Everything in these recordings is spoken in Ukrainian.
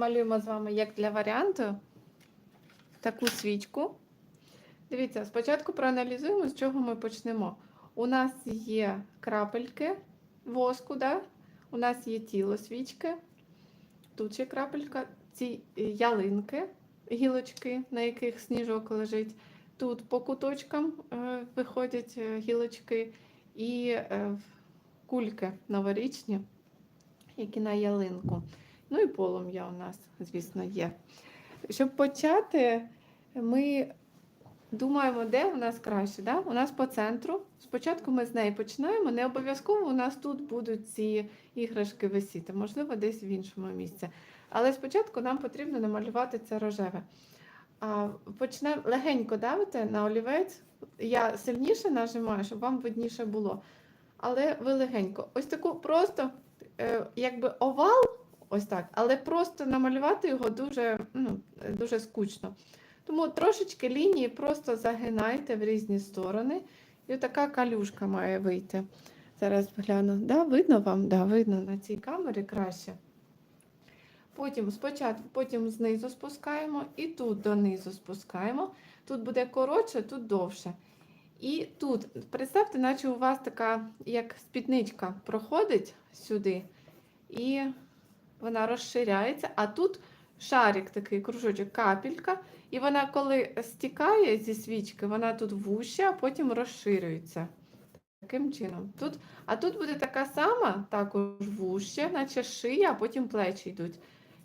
намалюємо з вами, як для варіанту, таку свічку. Дивіться, спочатку проаналізуємо, з чого ми почнемо. У нас є крапельки воску, да? у нас є тіло свічки, тут ще крапелька, ці е, ялинки, гілочки, на яких сніжок лежить. Тут по куточкам е, виходять е, гілочки і кульки новорічні, які на ялинку. Ну і полум'я у нас, звісно, є. Щоб почати, ми думаємо, де у нас краще. Да? У нас по центру. Спочатку ми з неї починаємо. Не обов'язково у нас тут будуть ці іграшки висіти, можливо, десь в іншому місці. Але спочатку нам потрібно намалювати це рожеве. А, Почнемо легенько давити на олівець. Я сильніше нажимаю, щоб вам видніше було. Але ви легенько. Ось таку просто, е, якби овал, ось так, але просто намалювати його дуже, ну, дуже скучно. Тому трошечки лінії просто загинайте в різні сторони. І така калюшка має вийти. Зараз гляну. Да, видно вам? Да, видно на цій камері краще. Потім спочатку, потім знизу спускаємо і тут донизу спускаємо. Тут буде коротше, тут довше. І тут, представте, наче у вас така, як спідничка проходить сюди, і вона розширяється, а тут шарик такий, кружочок, капелька, і вона, коли стікає зі свічки, вона тут вуща, а потім розширюється. Таким чином. Тут, а тут буде така сама, також вуща, наче шия, а потім плечі йдуть.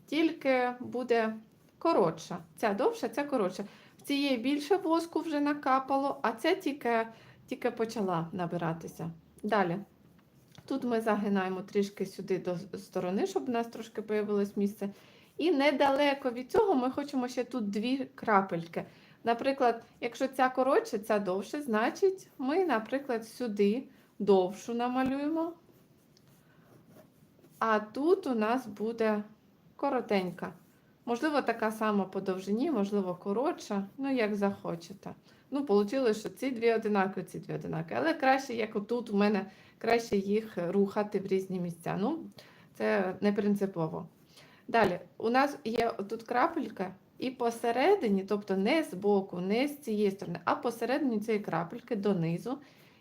Тільки буде коротша. Ця довша, ця коротша. В цієї більше воску вже накапало, а ця тільки, тільки почала набиратися. Далі. Тут ми загинаємо трішки сюди до сторони, щоб у нас трошки появилось місце. І недалеко від цього ми хочемо ще тут дві крапельки. Наприклад, якщо ця коротше, ця довше, значить ми, наприклад, сюди довшу намалюємо. А тут у нас буде коротенька. Можливо, така сама по довжині, можливо, коротша, ну, як захочете. Ну, вийшло, що ці дві одинакові, ці дві одинакові. Але краще, як отут, у мене краще їх рухати в різні місця. Ну, це не принципово. Далі, у нас є тут крапелька, і посередині, тобто не з боку, не з цієї сторони, а посередині цієї крапельки донизу.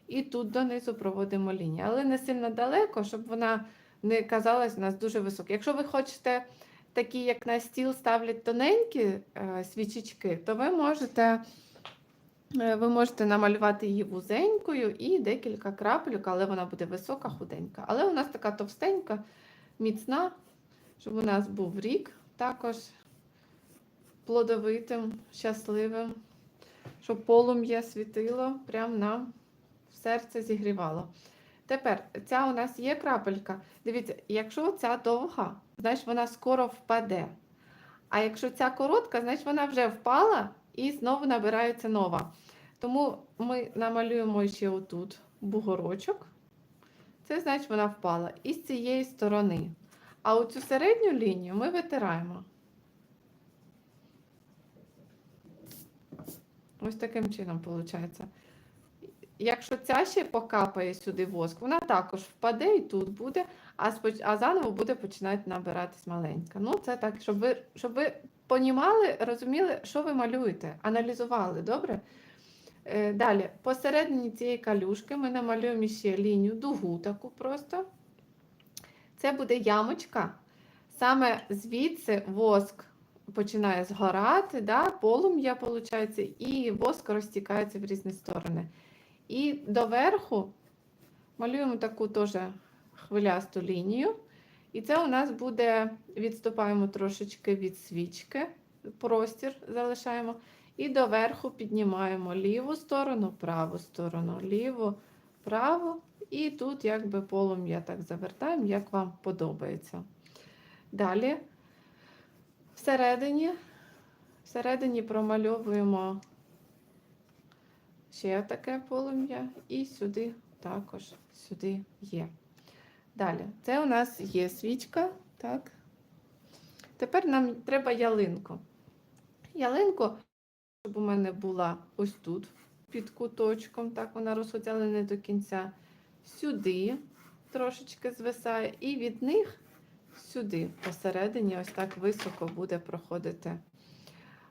І тут донизу проводимо лінію. Але не сильно далеко, щоб вона не казалась у нас дуже висока. Якщо ви хочете такі, як на стіл ставлять тоненькі е, свічечки, то ви можете. Е, Ви можете намалювати її вузенькою і декілька крапельок, але вона буде висока, худенька. Але у нас така товстенька, міцна, щоб у нас був рік також плодовитим, щасливим, щоб полум'я світило, прям нам в серце зігрівало. Тепер ця у нас є крапелька. Дивіться, якщо ця довга, значить вона скоро впаде. А якщо ця коротка, значить вона вже впала і знову набирається нова. Тому ми намалюємо ще отут бугорочок. Це значить вона впала. І з цієї сторони. А оцю середню лінію ми витираємо. Ось таким чином виходить. Якщо ця ще покапає сюди воск, вона також впаде і тут буде, а, споч... а заново буде починати набиратись маленька. Ну, це так, щоб ви, щоб ви понімали, розуміли, що ви малюєте, аналізували, добре? Е, далі, посередині цієї калюшки ми намалюємо ще лінію, дугу таку просто. Це буде ямочка. Саме звідси воск починає згорати, да, полум'я, виходить, і воск розтікається в різні сторони. І доверху малюємо таку теж хвилясту лінію. І це у нас буде, відступаємо трошечки від свічки, простір залишаємо. І доверху піднімаємо ліву сторону, праву сторону, ліву, праву. І тут якби полум'я так завертаємо, як вам подобається. Далі всередині, всередині промальовуємо ще таке полум'я, і сюди також сюди є. Далі, це у нас є свічка. так. Тепер нам треба ялинку. Ялинку, щоб у мене була ось тут, під куточком, так вона розходиться, але не до кінця. Сюди трошечки звисає, і від них сюди, посередині, ось так високо буде проходити.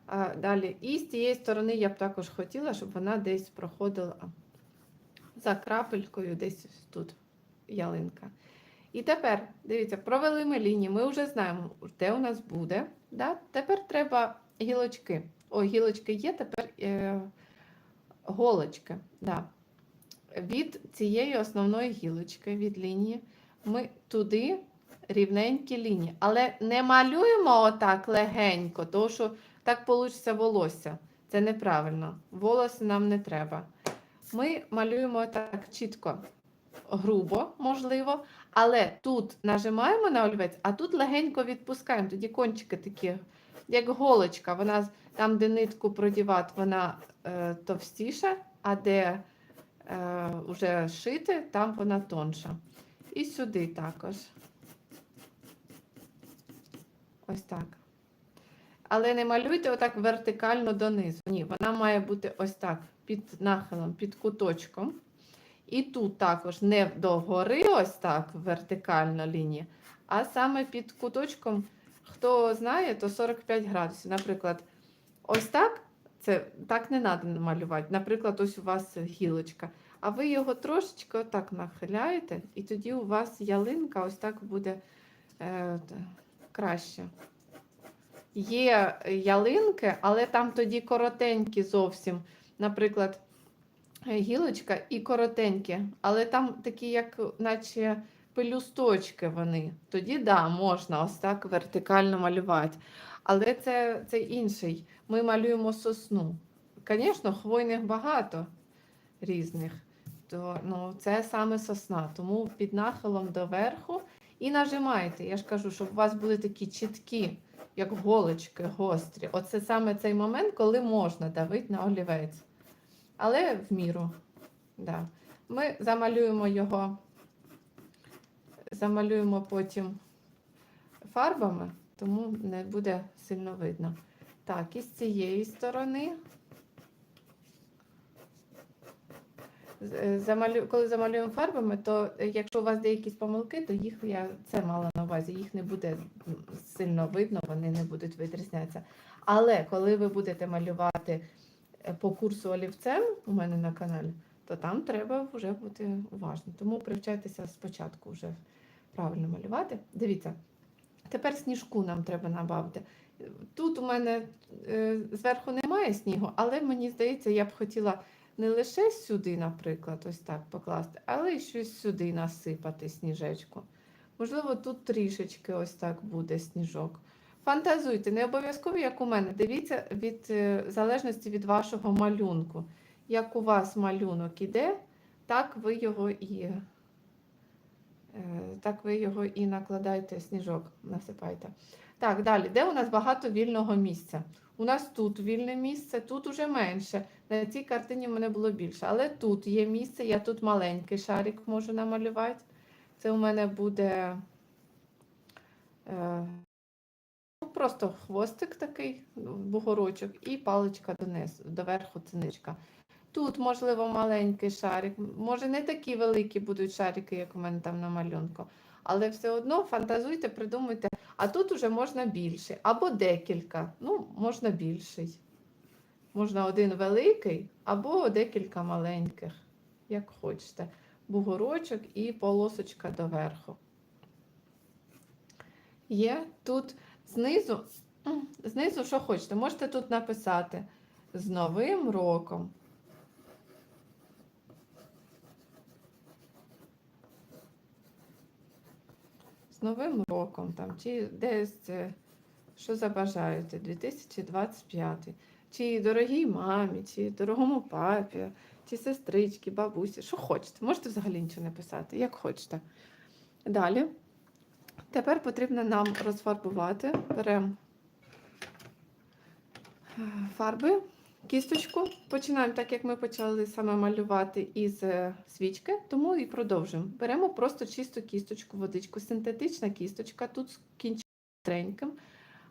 А, далі. І з цієї сторони я б також хотіла, щоб вона десь проходила за крапелькою, десь тут ялинка. І тепер, дивіться, провели ми лінії, ми вже знаємо, де у нас буде. Да? Тепер треба гілочки. О, гілочки є, тепер е, голочки. Да. Від цієї основної гілочки, від лінії, ми туди рівненькі лінії. Але не малюємо отак легенько, тому що так вийде волосся. Це неправильно. Волосся нам не треба. Ми малюємо так чітко, грубо, можливо, але тут нажимаємо на олівець, а тут легенько відпускаємо. Тоді кончики такі, як голочка. Вона там, де нитку продівати, вона е, товстіша, а де е, вже шити, там вона тонша. І сюди також. Ось так. Але не малюйте отак вертикально донизу. Ні, вона має бути ось так, під нахилом, під куточком. І тут також не догори, ось так, вертикально лінія, а саме під куточком, хто знає, то 45 градусів. Наприклад, ось так, це так не треба малювати. Наприклад, ось у вас гілочка. А ви його трошечки отак нахиляєте, і тоді у вас ялинка ось так буде е, краще. Є ялинки, але там тоді коротенькі зовсім. Наприклад, гілочка і коротенькі, але там такі, як наче пелюсточки вони. Тоді да, можна ось так вертикально малювати. Але це, це інший. Ми малюємо сосну. Звісно, хвойних багато різних. То, ну, це саме сосна. Тому під нахилом доверху і нажимайте. Я ж кажу, щоб у вас були такі чіткі, як голочки, гострі. Оце саме цей момент, коли можна давити на олівець. Але в міру. Да. Ми замалюємо його, замалюємо потім фарбами, тому не буде сильно видно. Так, і з цієї сторони. Замалю... Коли замалюємо фарбами, то е, якщо у вас якісь помилки, то їх я це мала на увазі, їх не буде сильно видно, вони не будуть відрізнятися. Але коли ви будете малювати е, по курсу олівцем у мене на каналі, то там треба вже бути уважним. Тому привчайтеся спочатку вже правильно малювати. Дивіться, тепер сніжку нам треба набавити. Тут у мене е, зверху немає снігу, але мені здається, я б хотіла не лише сюди, наприклад, ось так покласти, але й щось сюди насипати сніжечку. Можливо, тут трішечки ось так буде сніжок. Фантазуйте, не обов'язково, як у мене. Дивіться від е, в залежності від вашого малюнку. Як у вас малюнок іде, так ви його і, так ви його і накладаєте сніжок, насипайте. Так, далі, де у нас багато вільного місця? У нас тут вільне місце, тут уже менше. На цій картині мене було більше. Але тут є місце, я тут маленький шарик можу намалювати. Це у мене буде е, ну, просто хвостик такий, бугорочок, і паличка донизу, доверху циничка. Тут, можливо, маленький шарик. Може, не такі великі будуть шарики, як у мене там на малюнку. Але все одно фантазуйте, придумуйте. А тут уже можна більше. Або декілька. Ну, можна більший. Можна один великий, або декілька маленьких, як хочете. Бугорочок і полосочка доверху. Є тут знизу, знизу, що хочете, можете тут написати з Новим роком. Новим роком там, чи десь, е, що забажаєте, 2025. Чи дорогій мамі, чи дорогому папі, чи сестрички, бабусі, що хочете. Можете взагалі нічого не писати, як хочете. Далі. Тепер потрібно нам розфарбувати. Беремо е, фарби, кісточку. Починаємо так, як ми почали саме малювати із е, свічки, тому і продовжуємо. Беремо просто чисту кісточку, водичку. Синтетична кісточка, тут з кінчиком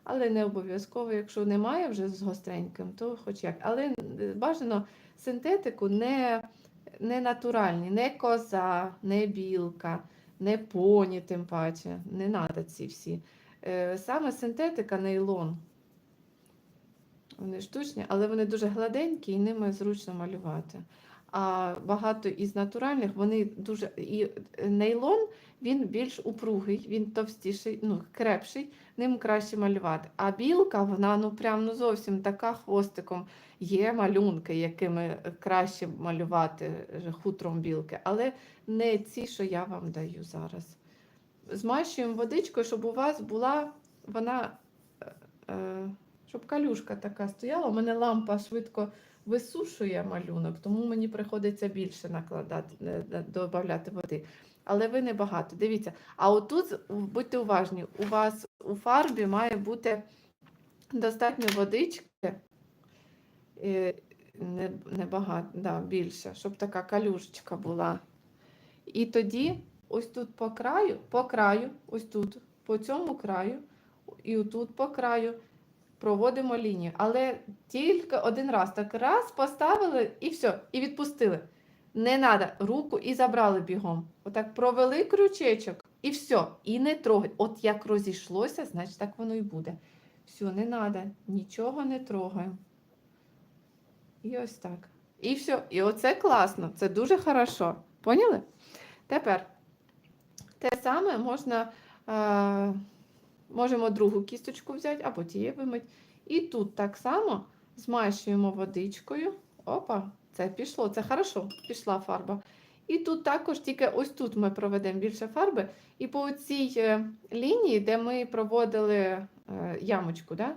але не обов'язково, якщо немає вже з гостреньким, то хоч як. Але е, бажано синтетику не, не натуральні, не коза, не білка не поні, тим паче, не треба ці всі. Е, Саме синтетика, нейлон. Вони штучні, але вони дуже гладенькі і ними зручно малювати. А багато із натуральних вони дуже. І нейлон він більш упругий, він товстіший, ну, крепший, ним краще малювати. А білка, вона ну прям ну зовсім така хвостиком. Є малюнки, якими краще малювати хутром білки, але не ці, що я вам даю зараз. Змащуємо водичкою, щоб у вас була вона, е, е, щоб калюшка така стояла. У мене лампа швидко висушує малюнок, тому мені приходиться більше накладати, е, е, додавати води. Але ви не багато. Дивіться. А отут будьте уважні, у вас у фарбі має бути достатньо водички. е, Не, да, більше, щоб така калюшечка була. І тоді ось тут по краю, по краю, ось тут, по цьому краю, і отут по краю проводимо лінію. Але тільки один раз. Так раз поставили і все, і відпустили. Не треба руку і забрали бігом. Отак провели крючечок і все. І не трогать. От як розійшлося, значить так воно і буде. Все, не треба, нічого не трогаємо. І ось так. І все. І оце класно. Це дуже хорошо. Поняли? Тепер те саме можна, е, можемо другу кісточку взяти або тієї вимить. І тут так само змащуємо водичкою. Опа, це пішло, це хорошо, пішла фарба. І тут також тільки ось тут ми проведемо більше фарби. І по цій е, лінії, де ми проводили е, ямочку, да?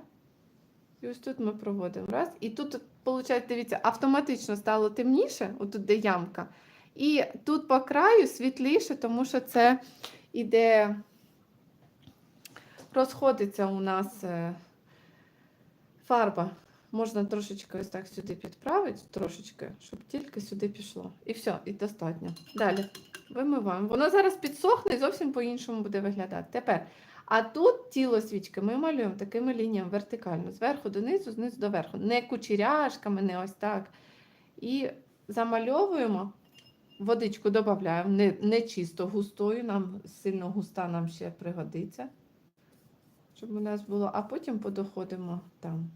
і ось тут ми проводимо раз. І тут, виходить, дивіться, автоматично стало темніше, отут де ямка. І тут по краю світліше, тому що це іде, розходиться у нас е, фарба. Можна трошечки ось так сюди підправити, трошечки, щоб тільки сюди пішло. І все, і достатньо. Далі вимиваємо. Воно зараз підсохне і зовсім по-іншому буде виглядати. Тепер. А тут тіло свічки ми малюємо такими лініями вертикально, зверху донизу, знизу до верху. Не кучеряшками, не ось так. І замальовуємо, водичку додаємо, не, не чисто густою, нам сильно густа нам ще пригодиться, щоб у нас було, а потім подоходимо там.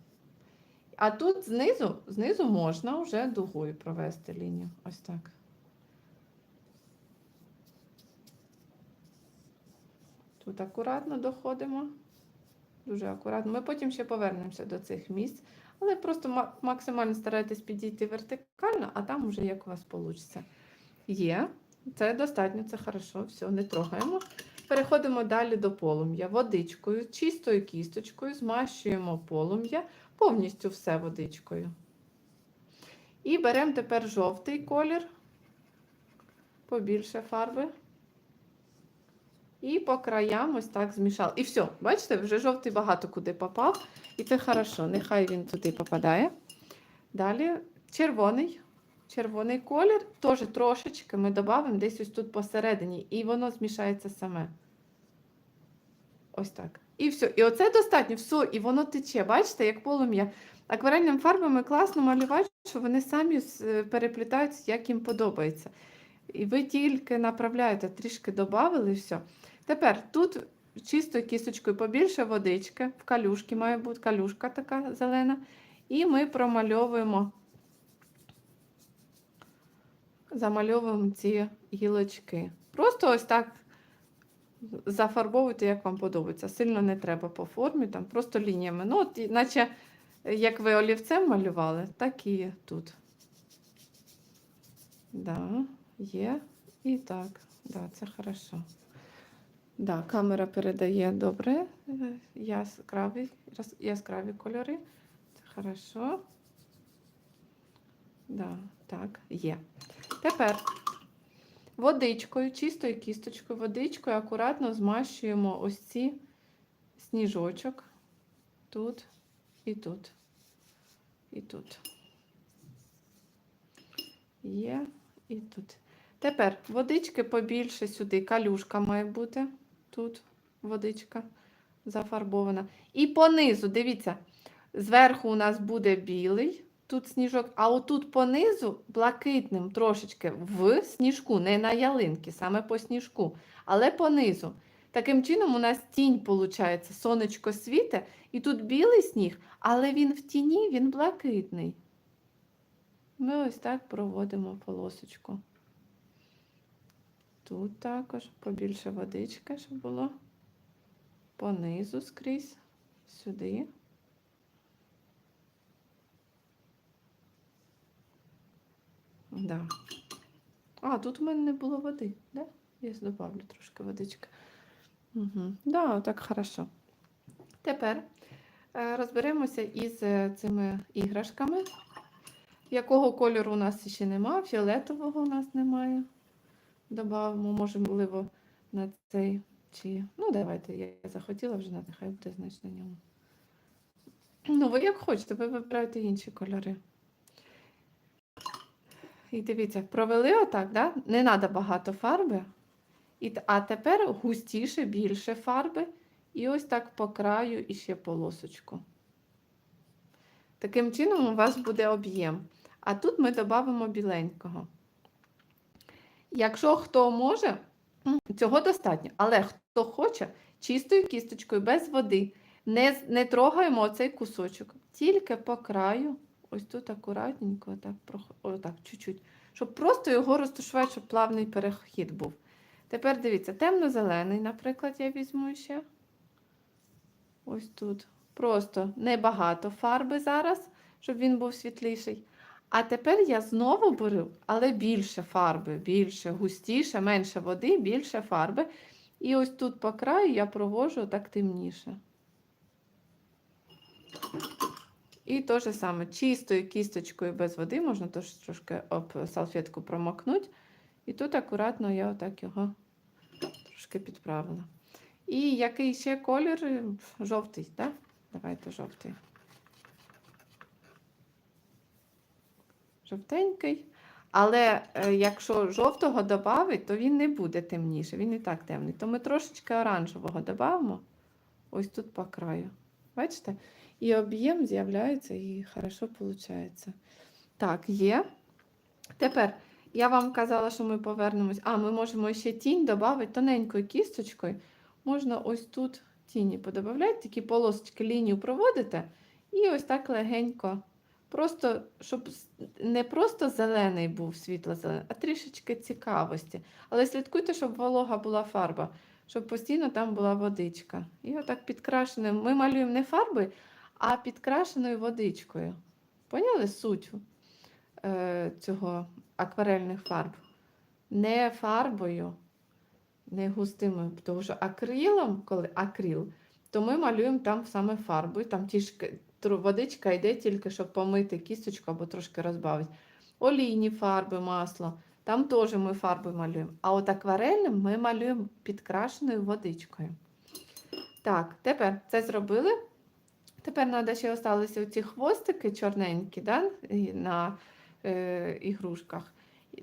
А тут знизу, знизу можна вже дугою провести лінію. Ось так. Тут акуратно доходимо. Дуже акуратно. Ми потім ще повернемося до цих місць. Але просто максимально старайтесь підійти вертикально, а там вже як у вас вийде. Є. Це достатньо, це хорошо, все, не трогаємо. Переходимо далі до полум'я. Водичкою, чистою кісточкою змащуємо полум'я, повністю все водичкою. І беремо тепер жовтий колір, побільше фарби. І по краям ось так змішали. І все, бачите, вже жовтий багато куди попав. І це хорошо, нехай він туди попадає. Далі червоний. Червоний колір, теж трошечки ми додамо десь ось тут посередині, і воно змішається саме. Ось так. І все. І оце достатньо, все, і воно тече. Бачите, як полум'я. Акварельними фарбами класно малювати, що вони самі переплітаються, як їм подобається. І ви тільки направляєте, трішки додали і все. Тепер тут чистою кісточкою побільше водички, в калюшки має бути калюшка така зелена. І ми промальовуємо, замальовуємо ці гілочки. Просто ось так зафарбовуйте, як вам подобається. Сильно не треба по формі, там просто лініями. Ну, от, наче як ви олівцем малювали, так і тут. Да, є. І так, да, це хорошо. Да, камера передає добре, е, яскраві, яскраві кольори. Це хорошо. Да, так, є. Тепер водичкою, чистою кісточкою, водичкою акуратно змащуємо ось ці сніжочок. Тут і тут. І тут. Є і тут. Тепер водички побільше сюди. Калюшка має бути. Тут водичка зафарбована. І понизу, дивіться, зверху у нас буде білий, тут сніжок, а отут понизу блакитним трошечки в сніжку, не на ялинки, саме по сніжку, але понизу. Таким чином, у нас тінь виходить, сонечко світе, і тут білий сніг, але він в тіні, він блакитний. Ми ось так проводимо полосочку. Тут також побільше водички, щоб було. Понизу скрізь, сюди. Да. А, тут у мене не було води, да? Я добавлю трошки водички. Угу. Да, отак хорошо. Тепер е, розберемося із е, цими іграшками. Якого кольору у нас ще немає, фіолетового у нас немає. Добавимо, можливо, на цей чи. Ну, давайте, я захотіла вже, нехай буде значить на ньому. Ну, ви як хочете, ви вибираєте інші кольори. І дивіться, провели отак, да? не треба багато фарби. І, а тепер густіше, більше фарби. І ось так по краю і ще полосочку. Таким чином у вас буде об'єм. А тут ми додамо біленького. Якщо хто може, цього достатньо. Але хто хоче, чистою кісточкою, без води, не, не трогаємо оцей кусочок. Тільки по краю, ось тут акуратненько, прох- отак, чуть-чуть, щоб просто його розташувати, щоб плавний перехід був. Тепер дивіться, темно-зелений, наприклад, я візьму ще. Ось тут. Просто небагато фарби зараз, щоб він був світліший. А тепер я знову беру, але більше фарби, більше, густіше, менше води, більше фарби. І ось тут по краю я провожу так темніше. І те ж саме, чистою кісточкою без води, можна теж трошки об салфетку промокнути. І тут акуратно я отак його трошки підправила. І який ще колір? Жовтий, так? Давайте жовтий. Жовтенький. Але е, якщо жовтого додати, то він не буде темніше, він і так темний. То ми трошечки оранжевого додамо. Ось тут по краю. Бачите? І об'єм з'являється, і хорошо виходить. Так, є. Тепер я вам казала, що ми повернемось. А, ми можемо ще тінь додати тоненькою кісточкою. Можна ось тут тіні подобавляти, такі полосочки лінію проводите. І ось так легенько. Просто, щоб не просто зелений був світло-зелений, а трішечки цікавості. Але слідкуйте, щоб волога була фарба, щоб постійно там була водичка. І отак підкрашеним. Ми малюємо не фарбою, а підкрашеною водичкою. Поняли суть е, цього акварельних фарб? Не фарбою, не густими, тому що акрилом, коли акрил, то ми малюємо там саме фарбою, там тішки, водичка йде тільки, щоб помити кісточку або трошки розбавити. Олійні фарби, масло, там теж ми фарбою малюємо. А от акварельним ми малюємо підкрашеною водичкою. Так, тепер це зробили. Тепер треба ще залишилися ці хвостики чорненькі да, на е, ігрушках.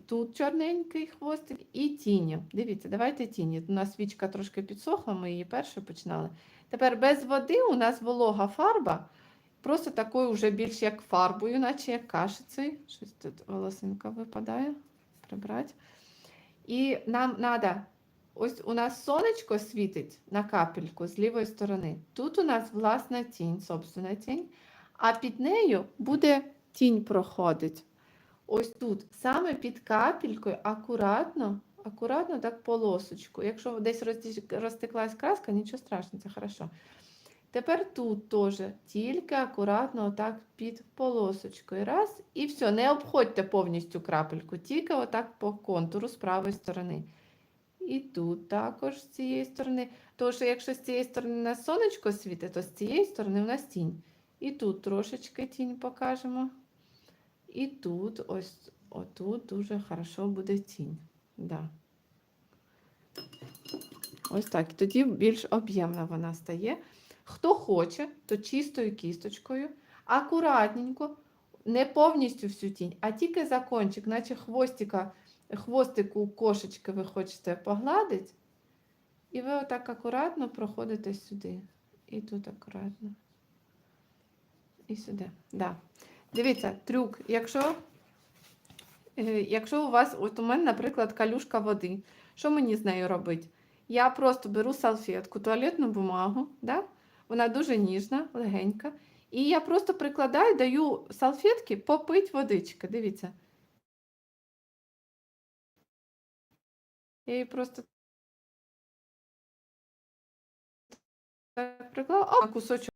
Тут чорненький хвостик і тіні. Дивіться, давайте тіні. У нас свічка трошки підсохла, ми її перше починали. Тепер без води у нас волога фарба, просто такою вже більш як фарбою, наче як кашицею. Щось тут волосинка випадає. Прибрати. І нам треба, ось у нас сонечко світить на капельку з лівої сторони. Тут у нас власна тінь, собственна тінь, а під нею буде тінь проходить. Ось тут, саме під капелькою, акуратно, акуратно так полосочку. Якщо десь розтеклась краска, нічого страшного, це хорошо. Тепер тут теж тільки акуратно отак під полосочкою. Раз, і все, не обходьте повністю крапельку, тільки отак по контуру з правої сторони. І тут також з цієї сторони. Тому що якщо з цієї сторони у нас сонечко світить, то з цієї сторони у нас тінь. І тут трошечки тінь покажемо. І тут, ось отут дуже хорошо буде тінь. Да. Ось так. Тоді більш об'ємна вона стає. Хто хоче, то чистою кісточкою, акуратненько, не повністю всю тінь, а тільки за кончик, наче хвостика, хвостику кошечки ви хочете погладити. І ви отак акуратно проходите сюди. І тут акуратно. І сюди. Да. Дивіться, трюк. Якщо, е, якщо у вас, от у мене, наприклад, калюшка води, що мені з нею робити? Я просто беру салфетку, туалетну бумагу, да? вона дуже ніжна, легенька. І я просто прикладаю, даю салфетки попить водички. Дивіться. Я її просто так приклала, а кусочок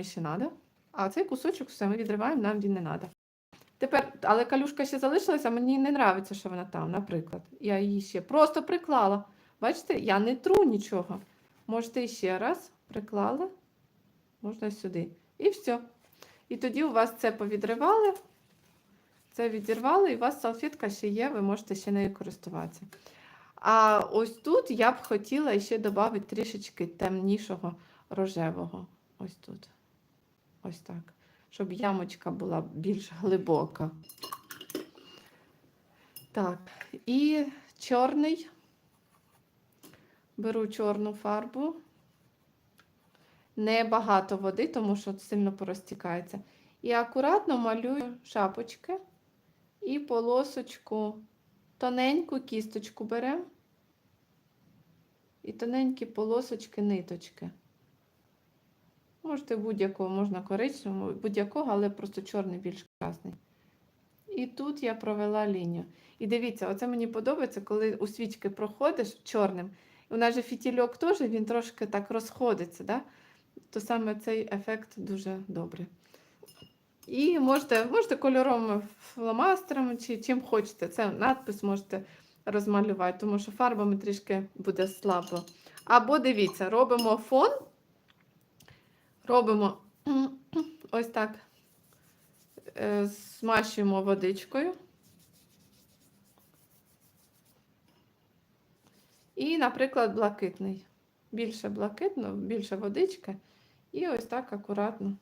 ще треба. А цей кусочок все ми відриваємо, нам він не треба. Тепер, але калюшка ще залишилася, мені не подобається, що вона там, наприклад. Я її ще просто приклала. Бачите, я не тру нічого. Можете ще раз приклали, можна сюди. І все. І тоді у вас це повідривали, це відірвали, і у вас салфетка ще є, ви можете ще нею користуватися. А ось тут я б хотіла ще додати трішечки темнішого рожевого. Ось тут. Ось так. Щоб ямочка була більш глибока. Так, і чорний. Беру чорну фарбу. Небагато води, тому що сильно порозтікається. І акуратно малюю шапочки і полосочку, тоненьку кісточку беремо. І тоненькі полосочки, ниточки. Можете будь-якого, можна коричневого, будь-якого, але просто чорний більш красний. І тут я провела лінію. І дивіться, оце мені подобається, коли у свічки проходиш чорним. У нас же фітільок теж він трошки так розходиться, да? то саме цей ефект дуже добрий. І можете, можете кольоровими фломастерами чи чим хочете. Це надпис можете розмалювати, тому що фарбами трішки буде слабо. Або дивіться, робимо фон, робимо ось так, е, змащуємо водичкою. І, наприклад, блакитний. Більше блакитно, більше водички. І ось так акуратно.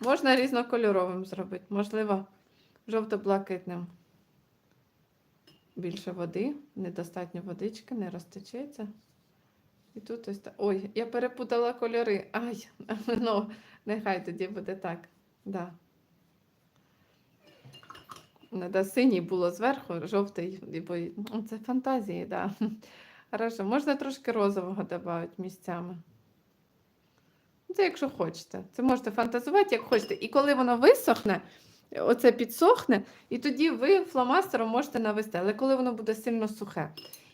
Можна різнокольоровим зробити, можливо, жовто-блакитним. Більше води, недостатньо водички, не розтечеться. І тут ось так. Ой, я перепутала кольори. Ай, ну, нехай тоді буде так. Да. Надо синій було зверху, жовтий, бо ну, це фантазії, да. Хорошо, можна трошки розового додати місцями. Це якщо хочете. Це можете фантазувати, як хочете. І коли воно висохне, оце підсохне, і тоді ви фломастером можете навести, але коли воно буде сильно сухе.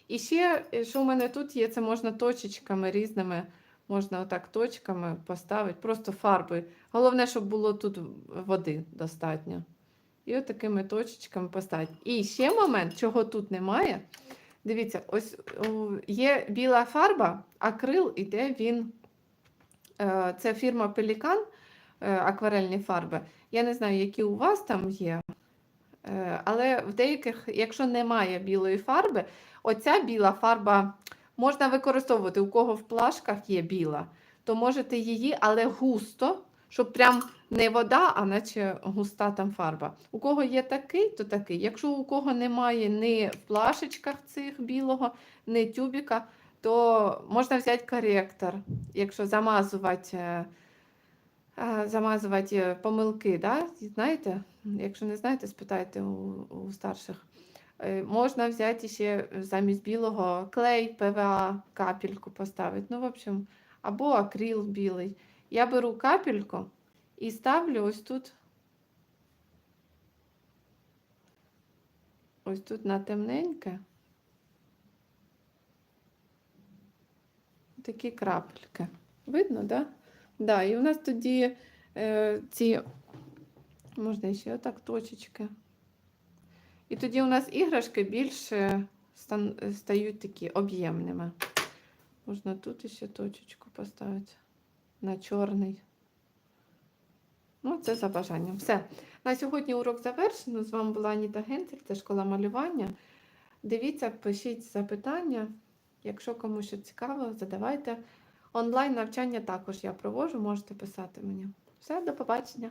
І ще, що у мене тут є, це можна точечками різними, можна отак точками поставити, просто фарбою. Головне, щоб було тут води достатньо. І от такими точечками поставити. І ще момент, чого тут немає. Дивіться, ось є біла фарба, акрил іде він. Е, Це фірма Пелікан акварельні фарби. Я не знаю, які у вас там є. е, Але в деяких, якщо немає білої фарби, оця біла фарба можна використовувати. У кого в плашках є біла, то можете її, але густо, щоб прям не вода, а наче густа там фарба. У кого є такий, то такий. Якщо у кого немає ні в плашечках цих білого, ні тюбіка, то можна взяти коректор, якщо замазувати. е, е, Замазувати помилки, да? знаєте? Якщо не знаєте, спитайте у, у старших. Е, Можна взяти ще замість білого клей, ПВА, капельку поставити. Ну, в общем, або акрил білий. Я беру капельку і ставлю ось тут. Ось тут на темненьке. Такі крапельки. Видно, так? Да? Да, і у нас тоді е, ці, можна ще отак точечки. І тоді у нас іграшки більше стан, стають такі об'ємними. Можна тут ще точечку поставити на чорний. Ну, це за бажанням. Все. На сьогодні урок завершено. З вами була Аніта Генцель, це школа малювання. Дивіться, пишіть запитання. Якщо комусь що цікаво, задавайте. Онлайн навчання також я проводжу, можете писати мені. Все, до побачення.